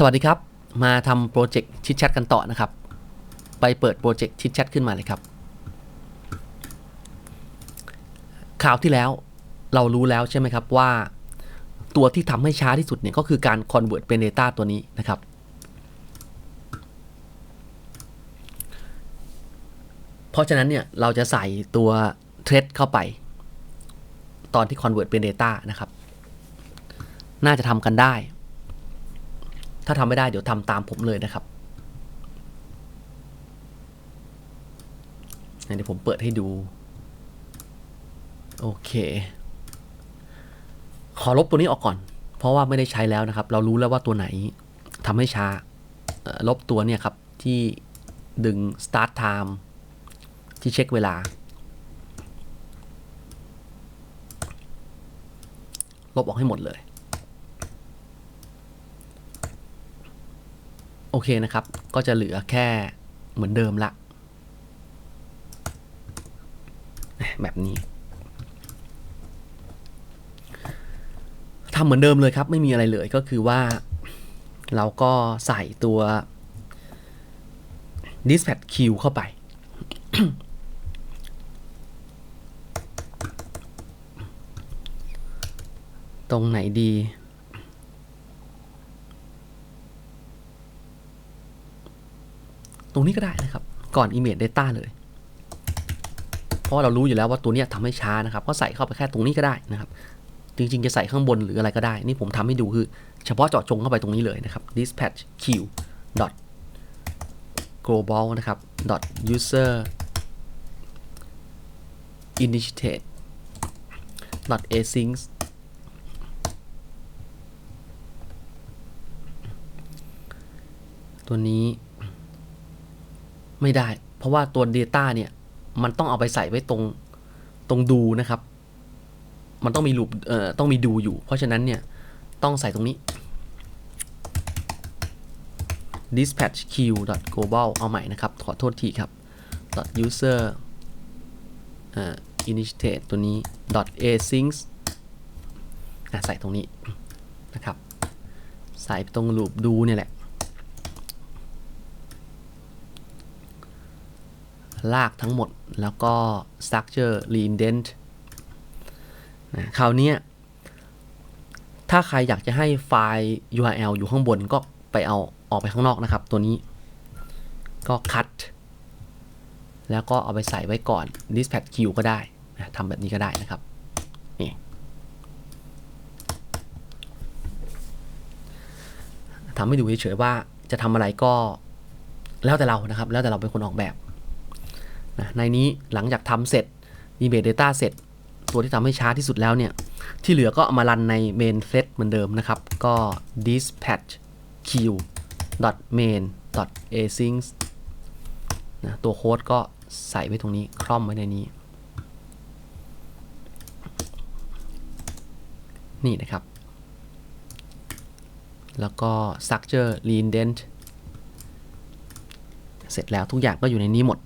สวัสดีครับ มาทำโปรเจกต์ชิดแชทกันต่อนะครับ ไปเปิดโปรเจกต์ชิดแชทขึ้นมาเลยครับ ข่าวที่แล้วเรารู้แล้วใช่ไหมครับว่าตัวที่ทำให้ช้าที่สุดเนี่ยก็คือการ convert เป็น data ตัวนี้นะครับ เพราะฉะนั้นเนี่ยเราจะใส่ตัว thread เข้าไป ตอนที่ convert เป็น data นะครับ น่าจะทำกันได้ ถ้าทำไม่ได้เดี๋ยวทำตามผมเลยนะครับเดี๋ยวผมเปิดให้ดู โอเค ขอลบตัวนี้ออกก่อน เพราะว่าไม่ได้ใช้แล้วนะครับ เรารู้แล้วว่าตัวไหนทำให้ช้า ลบตัวเนี่ยครับ ที่ดึง start time ที่เช็คเวลา ลบออกให้หมดเลย โอเคนะครับ ก็จะเหลือแค่เหมือนเดิมละแบบนี้ทำเหมือนเดิมเลยครับ ไม่มีอะไรเลยก็คือว่า เราก็ใส่ตัว dispatch queue เข้าไป ตรงไหนดี ต รงนี้ก็ได้นะครับ ก่อน image data เลย เพราะเรารู้อยู่แล้วว่าตัวนี้ทำให้ช้านะครับ ก็ใส่เข้าไปแค่ตรงนี้ก็ได้นะครับ จริงๆ จะใส่ข้างบนหรืออะไรก็ได้ นี่ผมทำให้ดูคือ เฉพาะเจาะจงเข้าไปตรงนี้เลยนะครับ dispatch queue dot global นะครับ dot user initiate dot async ตัวนี้ ไม่ได้ เพราะว่าตัว Data เนี่ยมันต้องเอาไปใส่ไว้ตรงตรงดูนะครับ มันต้องมีลูปเอ่อต้องมีดูอยู่ เพราะฉะนั้นเนี่ยต้องใส่ตรงนี้ dispatch queue global เอาใหม่นะครับ ขอโทษทีครับ user เอ่อ initiate ตัวนี้ async ใส่ตรงนี้นะครับ ใส่ตรงลูปดูเนี่ยแหละ ลากทั้งหมดแล้วก็ structure reindent นะคราวนี้ถ้าใครอยากจะให้ไฟล์ URL อยู่ข้างบนก็ไปเอาออกไปข้างนอกนะครับ ตัวนี้ก็ cut แล้วก็เอาไปใส่ไว้ก่อน dispatch queue ก็ได้นะทำแบบนี้ก็ได้นะครับนี่ทำให้ดูเฉยๆว่าจะทำอะไรก็แล้วแต่เรานะครับ แล้วแต่เราเป็นคนออกแบบ นะในนี้หลังจากทำเสร็จ image data เสร็จ ตัวที่ทำให้ช้าที่สุดแล้วเนี่ย ที่เหลือก็เอามารันใน main thread เหมือนเดิมนะครับ ก็ dispatch queue main async นะตัวโค้ดก็ใส่ไว้ตรงนี้คล่อมไว้ในนี้ นี่นะครับ แล้วก็ structure reindent เสร็จแล้วทุกอย่างก็อยู่ในนี้หมด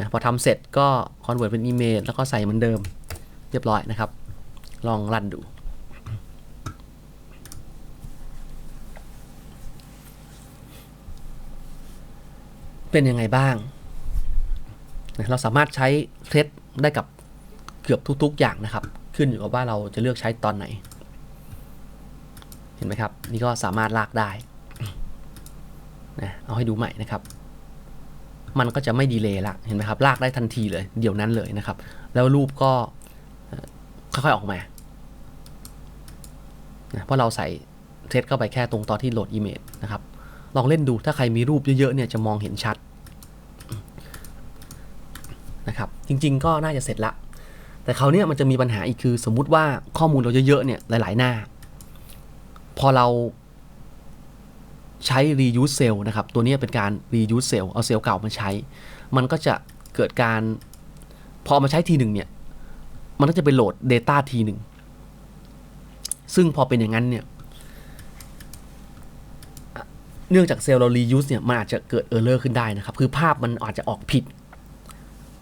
นะพอทำเสร็จก็ convert เป็น email แล้วก็ใส่เหมือนเดิมเรียบร้อยนะครับ ลองรันดู เป็นยังไงบ้าง เราสามารถใช้เทสได้กับเกือบทุก ๆ อย่างนะครับ ขึ้นอยู่กับว่าเราจะเลือกใช้ตอนไหน เห็นไหมครับ นี่ก็สามารถลากได้นะเอาให้ดูใหม่นะครับ มันก็จะไม่ดีเลย์ละเห็นไหมครับลากได้ทันทีเลย เดี๋ยวนั้นเลยนะครับ แล้วรูปก็ค่อยๆออกมานะเพราะเราใส่เทสเข้าไปแค่ตรงตอนที่โหลด Image นะครับลองเล่นดูถ้าใครมีรูปเยอะๆเนี่ยจะมองเห็นชัดนะครับจริงๆก็น่าจะเสร็จละ แต่คราวเนี้ยมันจะมีปัญหาอีกคือ สมมุติว่าข้อมูลเราเยอะๆเนี่ยหลายๆหน้า พอเรา ใช้ reuse cell นะครับ ตัวนี้เป็นการ reuse cell เอาเซลล์เก่ามาใช้ มันก็จะเกิดการพอมาใช้ทีหนึ่งเนี่ย มันก็จะไปโหลด Data ทีหนึ่ง ซึ่งพอเป็นอย่างนั้นเนี่ย เนื่องจากเซลล์เรา reuse เนี่ย มันอาจจะเกิด error ขึ้นได้นะครับ คือภาพมันอาจจะออกผิด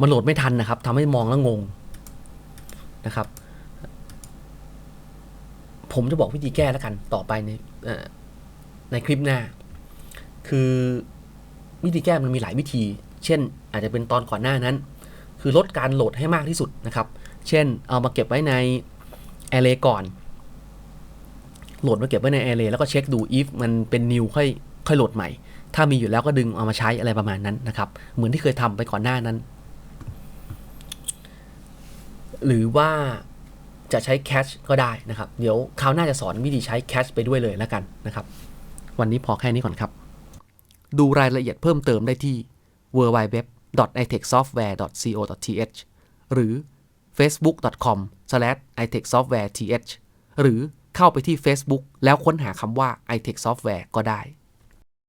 มันโหลดไม่ทันนะครับทำให้มองแล้วงงนะครับ ผมจะบอกวิธีแก้แล้วกันต่อไปใน ในคลิปหน้า คือวิธีแก้มันมีหลายวิธี เช่น อาจจะเป็นตอนก่อนหน้านั้น คือลดการโหลดให้มากที่สุดนะครับ เช่น เอามาเก็บไว้ใน Array ก่อน โหลดมาเก็บไว้ใน Array แล้วก็เช็คดู if มันเป็น new ค่อยค่อยโหลดใหม่ ถ้ามีอยู่แล้วก็ดึงเอามาใช้อะไรประมาณนั้นนะครับ เหมือนที่เคยทำไปก่อนหน้านั้น หรือว่าจะใช้แคชก็ได้นะครับ เดี๋ยวคราวหน้าจะสอนวิธีใช้แคชไปด้วยเลยแล้วกันนะครับ วันนี้พอแค่นี้ก่อนครับ ดูรายละเอียดเพิ่มเติมได้ที่ www.itechsoftware.co.th หรือ facebook.com/itechsoftwareth หรือเข้าไปที่ Facebook แล้วค้นหาคำว่า itech software ก็ได้